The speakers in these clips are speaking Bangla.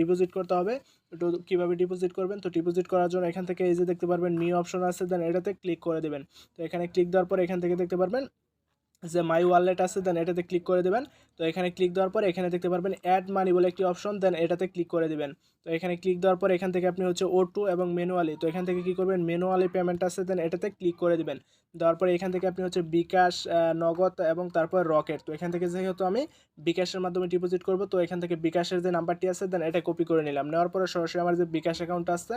ডিপোজিট করতে হবে। তো কীভাবে ডিপোজিট করবেন? তো ডিপোজিট করার জন্য এখান থেকে এই যে দেখতে পারবেন নিউ অপশন আছে দেন এটাতে ক্লিক করে দেবেন। তো এখানে ক্লিক দেওয়ার পর এখান থেকে দেখতে পারবেন যে মাই ওয়ালেট আছে দেন এটাতে ক্লিক করে দেবেন। তো এখানে ক্লিক দেওয়ার পর এখানে দেখতে পারবেন অ্যাড মানি বলে একটি অপশন দেন এটাতে ক্লিক করে দেবেন। তো এখানে ক্লিক দেওয়ার পর এখান থেকে আপনি হচ্ছে ও টু এবং ম্যানুয়ালি তো এখান থেকে কী করবেন? ম্যানুয়ালি পেমেন্ট আছে দেন এটাতে ক্লিক করে দেবেন। দেওয়ার পরে এখান থেকে আপনি হচ্ছে বিকাশ নগদ এবং তারপর রকেট। তো এখান থেকে যেহেতু আমি বিকাশের মাধ্যমে ডিপোজিট করব, তো এখান থেকে বিকাশের যে নাম্বারটি আছে দেন এটা কপি করে নিলাম। নেওয়ার পরে সরাসরি আমার যে বিকাশ অ্যাকাউন্ট আছে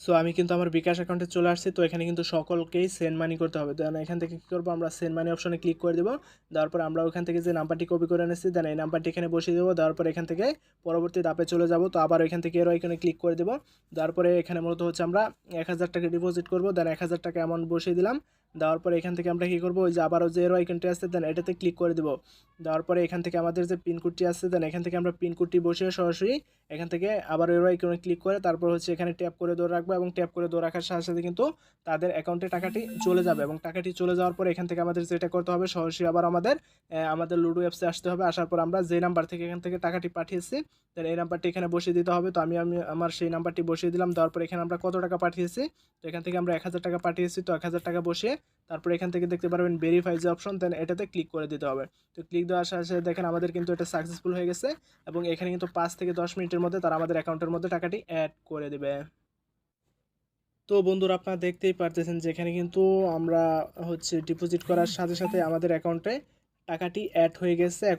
সো আমি কিন্তু আমার বিকাশ অ্যাকাউন্টে চলে আসছি, তো এখানে কিন্তু সকলকেই সেন্ড মানি করতে হবে। দেন এখান থেকে কী করব? আমরা সেন্ড মানি অপশনে ক্লিক করে দেবো। দেওয়ার পর আমরা ওখান থেকে যে নাম্বারটি কপি করে এনেছি দেন এই নাম্বারটি এখানে বসিয়ে দেবো। দেওয়ার পর এখান থেকে পরবর্তী ধাপে চলে যাব, তো আবার এখান থেকে এরও এখানে ক্লিক করে দেবো। তারপরে পরে এখানে মূলত হচ্ছে আমরা এক হাজার টাকা ডিপোজিট করব। দেন এক হাজার টাকা অ্যামাউন্ট বসিয়ে দিলাম। দেওয়ার পরে এখান থেকে আমরা কী করব? ওই যে আবারও যে এরো আইকনটি আছে দেন এটাতে ক্লিক করে দেবো। দেওয়ার পরে এখান থেকে আমাদের যে পিনকোডটি আছে দেন এখান থেকে আমরা পিনকোডটি বসিয়ে সরাসরি এখান থেকে আবার এরো আইকনে ক্লিক করে তারপর হচ্ছে এখানে ট্যাপ করে ধরে রাখব এবং ট্যাপ করে ধরে রাখার সাথে সাথে কিন্তু তাদের অ্যাকাউন্টে টাকাটি চলে যাবে এবং টাকাটি চলে যাওয়ার পর এখান থেকে আমাদের যেটা করতে হবে, সরাসরি আবার আমাদের আমাদের লুডো অ্যাপসে আসতে হবে। আসার পর আমরা যে নাম্বার থেকে এখান থেকে টাকাটি পাঠিয়েছি দেন এই নাম্বারটি এখানে বসিয়ে দিতে হবে। তো আমি আমি আমার সেই নাম্বারটি বসিয়ে দিলাম। দেওয়ার পর এখানে আমরা কত টাকা পাঠিয়েছি? তো এখান থেকে আমরা এক হাজার টাকা পাঠিয়েছি। তো এক হাজার টাকা বসিয়ে তারপর এখান থেকে দেখতে পারবেন ভেরিফাই যে অপশন দেন এটাতে ক্লিক করে দিতে হবে। তো ক্লিক দেওয়ার সাথে সাথে দেখেন আমাদের কিন্তু এটা সাকসেসফুল হয়ে গেছে এবং এখানে কিন্তু পাঁচ থেকে দশ মিনিটের মধ্যে তারা আমাদের অ্যাকাউন্টের মধ্যে টাকাটি অ্যাড করে দেবে। তো বন্ধুরা, আপনারা দেখতেই পারতেছেন যে এখানে কিন্তু আমরা হচ্ছে ডিপোজিট করার সাথে সাথে আমাদের অ্যাকাউন্টে টাকাটি অ্যাড হয়ে গেছে।